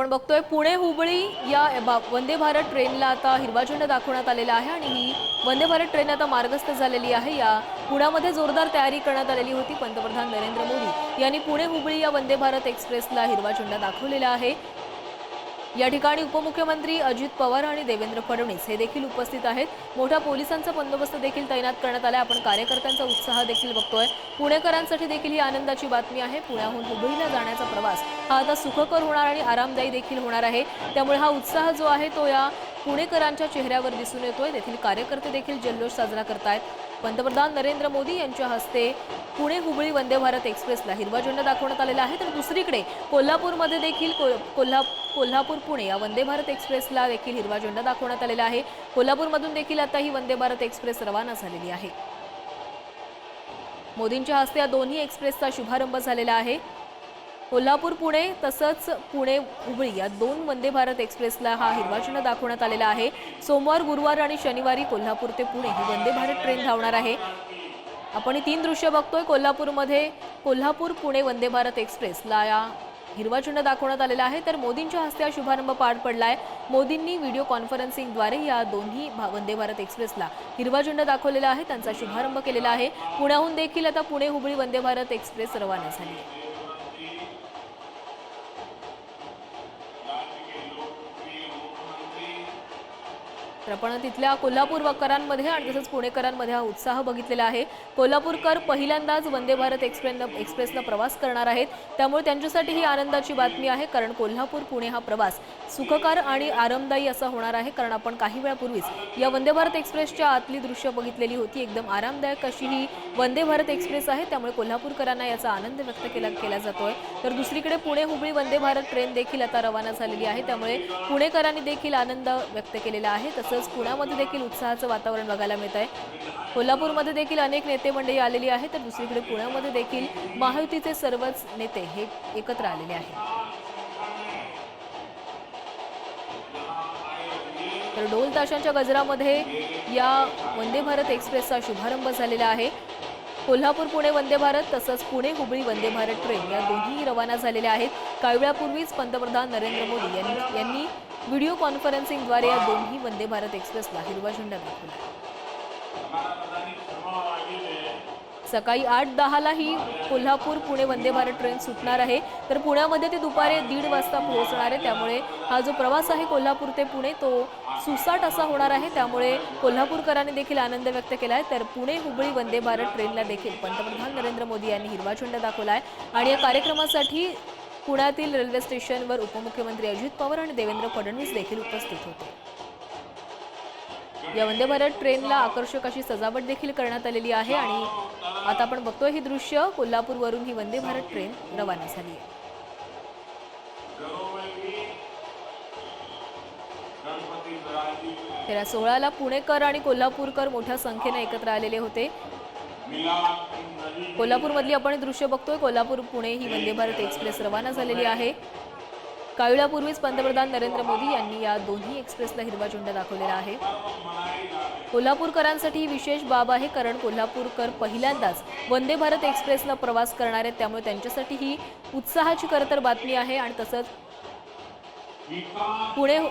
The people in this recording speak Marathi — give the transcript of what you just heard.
आपण बघतोय पुणे हुबळी या वंदे भारत ट्रेनला आता हिरवा झेंडा दाखवण्यात आलेला आहे आणि ही वंदे भारत ट्रेन आता मार्गस्थ झालेली आहे. या पुण्यामध्ये जोरदार तयारी करण्यात आलेली होती पंतप्रधान नरेंद्र मोदी. यांनी पुणे हुबळी या वंदे भारत एक्सप्रेसला हिरवा झेंडा दाखवलेला आहे. या ठिकाणी उपमुख्यमंत्री अजित पवार आणि देवेंद्र फडणवीस हे देखील उपस्थित आहेत. मोठ्या पोलिसांचा बंदोबस्त देखील तैनात करण्यात आला आपण कार्यकर्त्यांचा उत्साह देखील बघतोय. पुणेकरांसाठी देखील ही आनंदाची बातमी आहे. पुण्याहून हुबळीला जाण्याचा प्रवास हा आता सुखकर होणार आणि आरामदायी देखील होणार आहे. त्यामुळे हा उत्साह जो आहे तो या पुणेकरांच्या चेहऱ्यावर दिसून येतोय. तेथील कार्यकर्ते देखील जल्लोष साजरा करतायत. पंतप्रधान नरेंद्र मोदी यांच्या हस्ते पुणे हुबळी वंदे भारत एक्सप्रेसला हिरवा झेंडा दाखवण्यात आलेला आहे. तर दुसरीकडे कोल्हापूरमध्ये देखील को- कोल्हा कोल्हापूर पुणे या वंदे भारत एक्सप्रेसला देखील हिरवा झेंडा दाखवण्यात आलेला आहे. कोल्हापूरमधून देखील आता ही वंदे भारत एक्सप्रेस रवाना झालेली आहे. मोदींच्या हस्ते या दोन्ही एक्सप्रेसचा शुभारंभ झालेला आहे. कोल्हापूर पुणे तसंच पुणे हुबळी या दोन वंदे भारत एक्सप्रेसला हा हिरवा झेंडा दाखवण्यात आलेला आहे. सोमवार गुरुवार आणि शनिवारी कोल्हापूर ते पुणे ही वंदे भारत ट्रेन धावणार आहे. आपण ही तीन दृश्य बघतोय. कोल्हापूरमध्ये कोल्हापूर पुणे वंदे भारत एक्सप्रेसला या हिरवा झेंडा दाखवण्यात आलेला आहे. तर मोदींच्या हस्ते हा शुभारंभ पार पडलाय. मोदींनी व्हिडिओ कॉन्फरन्सिंगद्वारे या दोन्ही भा- वंदे भारत एक्सप्रेसला हिरवा झेंडा दाखवलेला आहे. त्यांचा शुभारंभ केलेला आहे. पुण्याहून देखील आता पुणे हुबळी वंदे भारत एक्सप्रेस रवाना झाली आहे. तर आपण तिथल्या कोल्हापूरकरांमध्ये आणि तसंच पुणेकरांमध्ये हा उत्साह बघितलेला आहे. कोल्हापूरकर पहिल्यांदाच वंदे भारत एक्सप्रेसनं एक्सप्रेसनं प्रवास करणार आहेत. त्यामुळे त्यांच्यासाठी ही आनंदाची बातमी आहे कारण कोल्हापूर पुणे हा प्रवास सुखकर आणि आरामदायी असा होणार आहे कारण आपण काही वेळापूर्वीच या वंदे भारत एक्सप्रेसच्या आतली दृश्य बघितलेली होती. एकदम आरामदायक अशी ही वंदे भारत एक्सप्रेस आहे. त्यामुळे कोल्हापूरकरांना याचा आनंद व्यक्त केला केला जातोय. तर दुसरीकडे पुणे हुबळी वंदे भारत ट्रेन देखील आता रवाना झालेली आहे. त्यामुळे पुणेकरांनी देखील आनंद व्यक्त केलेला आहे. तसंच पुण्यामध्ये देखील उत्साहाचं वातावरण बघायला मिळत आहे. कोल्हापूरमध्ये देखील अनेक नेते मंडळी आलेली आहे तर दुसरीकडे पुण्यामध्ये देखील महायुतीचे सर्वच नेते हे एकत्र आलेले आहेत. तर ढोल ताशांच्या गजरामध्ये या वंदे भारत एक्सप्रेसचा शुभारंभ झालेला आहे. कोल्हापूर पुणे वंदे भारत तसंच पुणे हुबळी वंदे भारत ट्रेन या दोन्ही रवाना झालेल्या आहेत. काही वेळापूर्वीच पंतप्रधान नरेंद्र मोदी यांनी यांनी व्हिडिओ कॉन्फरन्सिंगद्वारे या दोन्ही वंदे भारत एक्सप्रेसला हिरवा झेंडा दाखवला. सकाळी आठ दहाला ही कोल्हापूर पुणे वंदे भारत ट्रेन सुटणार आहे. तर पुण्यामध्ये ते दुपारी दीड वाजता पोहोचणार आहे. त्यामुळे हा जो प्रवास आहे कोल्हापूर ते पुणे तो सुसाट असा होणार आहे. त्यामुळे कोल्हापूरकरांनी देखील आनंद व्यक्त केला आहे. तर पुणे हुबळी वंदे भारत ट्रेनला देखील पंतप्रधान नरेंद्र मोदी यांनी हिरवा झेंडा दाखवला आहे. आणि या कार्यक्रमासाठी पुण्यातील रेल्वे स्टेशनवर उपमुख्यमंत्री अजित पवार आणि देवेंद्र फडणवीस देखील उपस्थित होते. या वंदे भारत ट्रेनला आकर्षक अशी सजावट देखील करण्यात आलेली आहे आणि आता आपण बघतोय ही दृश्य. कोल्हापूरवरून ही वंदे भारत ट्रेन रवाना झाली आहे. तर या सोहळ्याला पुणेकर आणि कोल्हापूरकर मोठ्या संख्येने एकत्र आलेले होते. कोल्हापूरमधली आपण दृश्य बघतोय. कोल्हापूर पुणे ही वंदे भारत एक्सप्रेस रवाना झालेली आहे. काही पंतप्रधान नरेंद्र मोदी यांनी या दोन्ही एक्सप्रेसला हिरवा झेंडा दाखवलेला आहे. कोल्हापूरकरांसाठी ही विशेष बाब आहे कारण कोल्हापूरकर पहिल्यांदाच वंदे भारत एक्सप्रेसनं प्रवास करणार आहेत. त्यामुळे त्यांच्यासाठी ही उत्साहाची खरं तर बातमी आहे आणि तसंच पुणे हो-